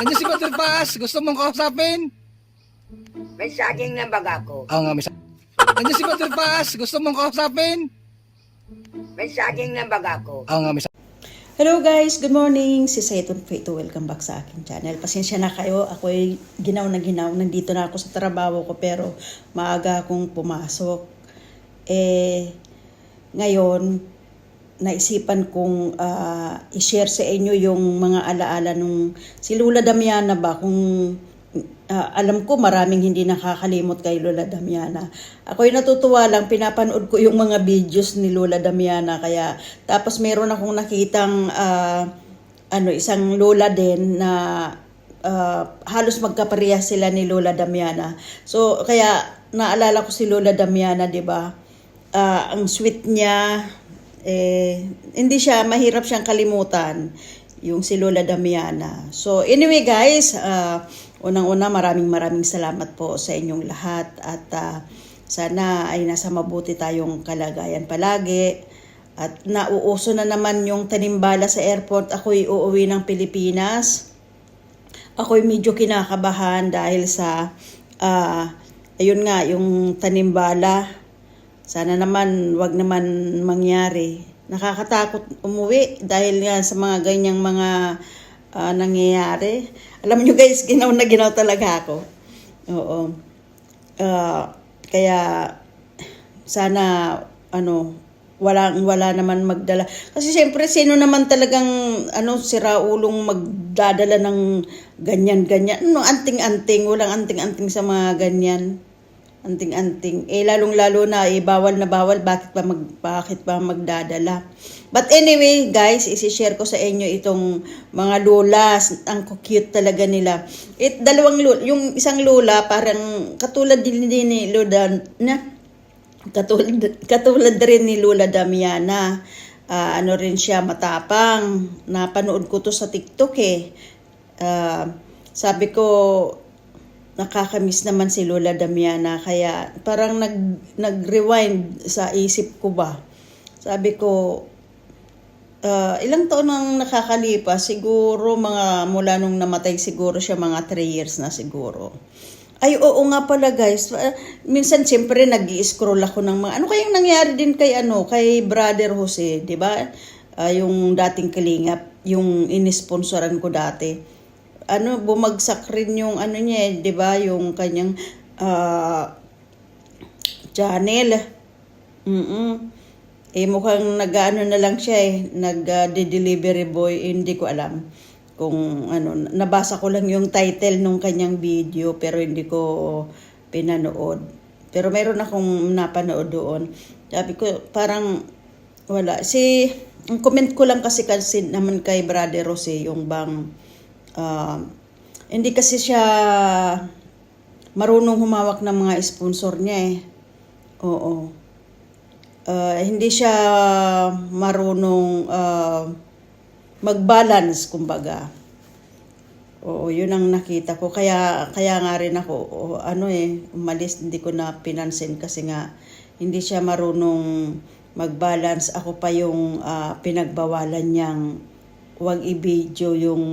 Nandiyan si Brother Paz. Gusto mong kausapin? May saging na baga ko. Oo nga, may sa- Nandiyan si Brother Paz. Gusto mong kausapin? May saging na baga ko. Oo nga, may Hello guys, good morning. Si Saiton Feito, welcome back sa aking channel. Pasensya na kayo, ako ay ginaw na ginaw. Nandito na ako sa trabaho ko pero maaga akong pumasok. Eh, ngayon, naisipan kong ah, i-share sa inyo yung mga alaala nung si Lula Damiana ba kung ah, alam ko maraming hindi nakakalimot kay Lola Damiana. Ako'y natutuwa lang, pinapanood ko yung mga videos ni Lola Damiana. Kaya, tapos meron akong nakitang ah, ano, isang Lola din na ah, halos magkapareha sila ni Lola Damiana. So, kaya naalala ko si Lola Damiana, di ba? Ah, ang sweet niya, eh, hindi siya, mahirap siyang kalimutan yung si Lola Damiana. So anyway guys, ah, unang-una maraming maraming salamat po sa inyong lahat at ah, sana ay nasa mabuti tayong kalagayan palagi. At nauuso na naman yung tanimbala sa airport. Ako'y uuwi ng Pilipinas. Ako'y medyo kinakabahan dahil sa, ah, ayun nga, yung tanimbala. Sana naman, wag naman mangyari. Nakakatakot umuwi dahil nga sa mga ganyang mga ah, nangyayari. Alam nyo guys, ginaw na ginaw talaga ako. Oo. Ah, kaya sana ano walang wala naman magdala kasi siyempre sino naman talagang ano si Raulong magdadala ng ganyan ganyan no anting-anting walang anting-anting sa mga ganyan anting-anting eh lalong lalo na eh bawal na bawal bakit pa mag bakit pa magdadala but anyway guys isi-share ko sa inyo itong mga lulas ang cute talaga nila it dalawang lula yung isang lula parang katulad din ni Lola na katulad, katulad rin ni Lola Damiana. Ah, ano rin siya, matapang. Napanood ko to sa TikTok eh. Ah, sabi ko, nakakamiss naman si Lola Damiana. Kaya parang nag, nag-rewind sa isip ko ba. Sabi ko, ah, ilang taon nang nakakalipas, siguro mga mula nung namatay siguro siya mga 3 years na siguro. Ay, oo nga pala guys. Ah, minsan siyempre nag scroll ako ng mga, ano kayang nangyari din kay ano, kay Brother Jose, di ba? Ah, yung dating kalingap, yung inisponsoran ko dati. Ano, bumagsak rin yung ano niya, eh, di ba? Yung kanyang ah, channel. Mm Eh, mukhang nag-ano na lang siya eh, nag-delivery boy, eh, hindi ko alam kung ano, nabasa ko lang yung title nung kanyang video pero hindi ko pinanood. Pero meron akong napanood doon. Sabi ko, parang wala. Si, ang comment ko lang kasi kasi naman kay Brother Jose, yung bang, ah, hindi kasi siya marunong humawak ng mga sponsor niya eh. Oo. Ah, hindi siya marunong ah, mag-balance kumbaga. Oo, yun ang nakita ko. Kaya kaya nga rin ako o, ano eh, umalis hindi ko na pinansin kasi nga hindi siya marunong mag-balance. Ako pa yung ah, pinagbawalan niyang wag i-video yung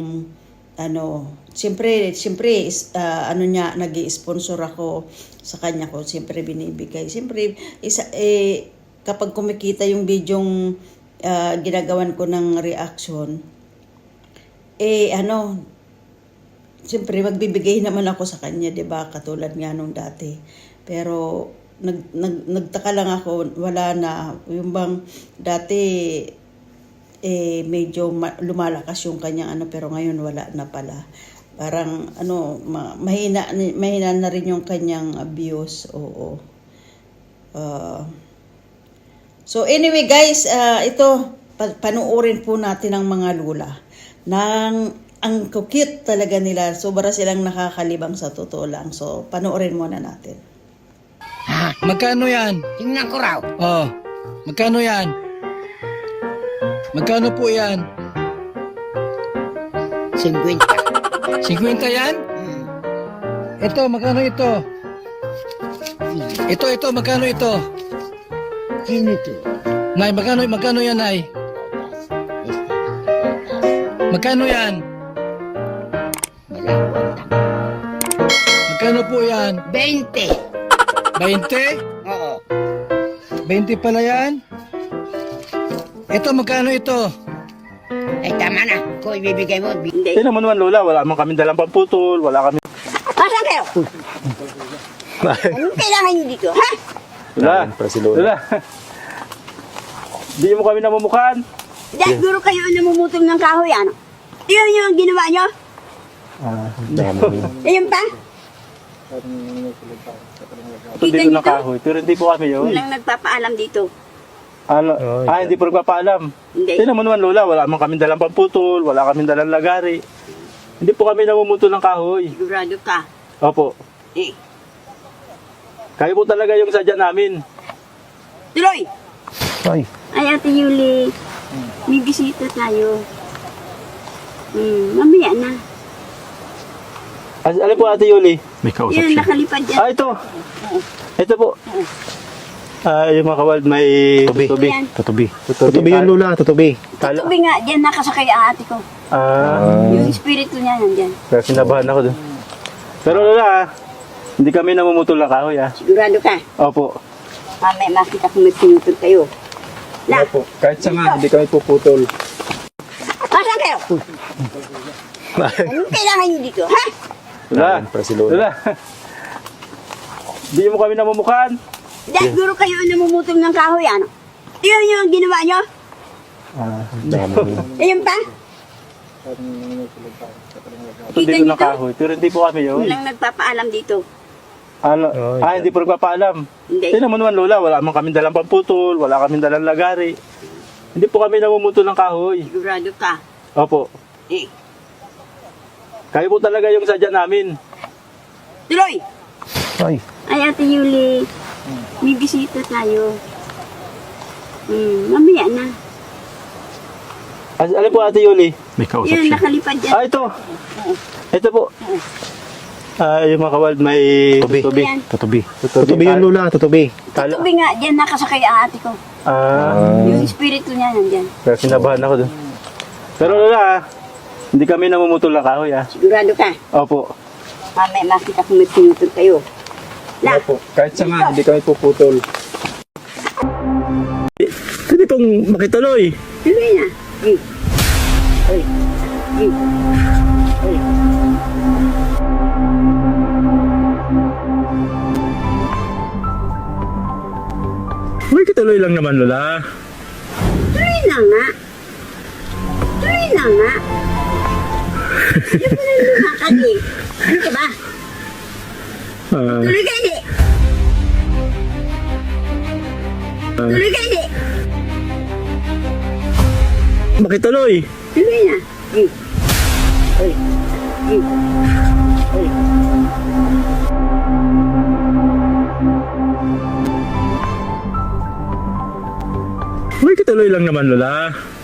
ano, siyempre, siyempre, ah, ano niya, nag sponsor ako sa kanya ko, siyempre binibigay. Siyempre, isa, eh, kapag kumikita yung bidyong ah, ginagawan ko ng reaction, eh, ano, siyempre magbibigay naman ako sa kanya, ba? Katulad nga nung dati. Pero nag, nag nagtaka lang ako, wala na yung bang dati eh medyo ma- lumalakas yung kanyang ano pero ngayon wala na pala. Parang ano ma- mahina mahina na rin yung kanyang abuse. Oo. Ah, so anyway guys, ah, ito pa- panuorin po natin ang mga lula. Nang ang cute talaga nila. Sobra silang nakakalibang sa totoo lang. So panoorin muna natin. Magkano yan? Tingnan ko raw. Oh, magkano yan? Magkano po yan? 50. 50 yan? Ito, magkano ito? Ito, ito, magkano ito? Sino ito? Nay, magkano, magkano yan, Nay? Magkano yan? Magkano po yan? 20. 20? Oo. 20 pala yan? Ito, magkano ito? Eh, tama na. Kung ibibigay mo, Hindi naman naman, Lola. Wala man kami dalang pamputol. Wala kami... Asan kayo? Anong kailangan nyo dito, ha? Lola. Para si Lola. Hindi mo kami namumukan. Dahil guro kayo ang namumutol ng kahoy, ano? Iyon yung ginawa nyo? Ah, dami. Ayun pa? Ito dito ng kahoy. Pero hindi po kami yun. Walang nagpapaalam dito. Ano? Oh, ah, hindi po nagpapaalam. Hindi. Hindi naman naman, Lola. Wala man kami dalang pamputol, wala kami dalang lagari. Hindi po kami namumuto ng kahoy. Sigurado ka. Opo. Eh, Kayo po talaga yung sadya namin. tuloy! Ay, Ay, Ate Yuli, may bisita tayo. Hmm, mamaya na. As, alin po Ate Yuli? may kausap Yan, siya. nakalipad yan. Ah, ito. Ito po. Ah, yung mga kawal, may tutubi. Tutubi. Yan. Tutubi. Tutubi, tutubi yung lula, tutubi. Tutubi nga, dyan nakasakay ang ate ko. Ah. ah, Yung espiritu niya nandyan. kaya sinabahan ako dun. Pero lula, hindi kami namumutol ng kahoy ah. Sigurado ka. Opo. Mamaya makita kung may pinutol kayo. La, Opo. Kahit sa nga, hindi kami puputol. asan kayo? Anong kailangan niyo dito, ha? Lula, Ayan, lula. Hindi mo kami namumukhaan. Dahil guro kayo ang namumutong ng kahoy, ano? Iyon yung ginawa nyo? Ah. Iyon pa? Hindi ko kahoy, pero hindi po kami yun. Walang nagpapaalam dito. Ano? Oh, ah, hindi po nagpapaalam. Hindi. Tinan mo naman, Lola, wala man kami dalang pamputol, wala kami dalang lagari. Hindi po kami namumutol ng kahoy. Sigurado ka? Opo. Eh. Kayo po talaga yung sadya namin. Tuloy! Ay. Ay, Ate Yuli. May bisita tayo. Hmm, mamaya na. As, ano po ate Yoli? May kausap Yan, siya. nakalipad dyan. Ah, ito. Ito po. Ah, yung mga kawal, may Tubi. tutubi. Yan. Ah. Tutubi. Tutubi. Tutubi yung lula, tutubi. Tutubi nga, dyan nakasakay ang ate ko. Ah, ah. Yung espiritu niya nandyan. pero kinabahan ako dun. Pero lula, ah, hindi kami namumutol ng kahoy ah. Sigurado ka, Opo. mamaya makita kung may pinutol kayo. Wala po. Kahit sa nga, hindi kami puputol. Pwede pong makituloy. Tuloy na. Ay. Ay. Ay. Ay. Makituloy lang naman, Lola. Tuloy na nga. Tuloy na nga. Ano ba nang lumakad eh? Ano ka ba? Tuloy ka hindi. Tuloy. Tuloy na. Hmm. Uy. Hmm. Uy. Makituloy lang naman, Lola.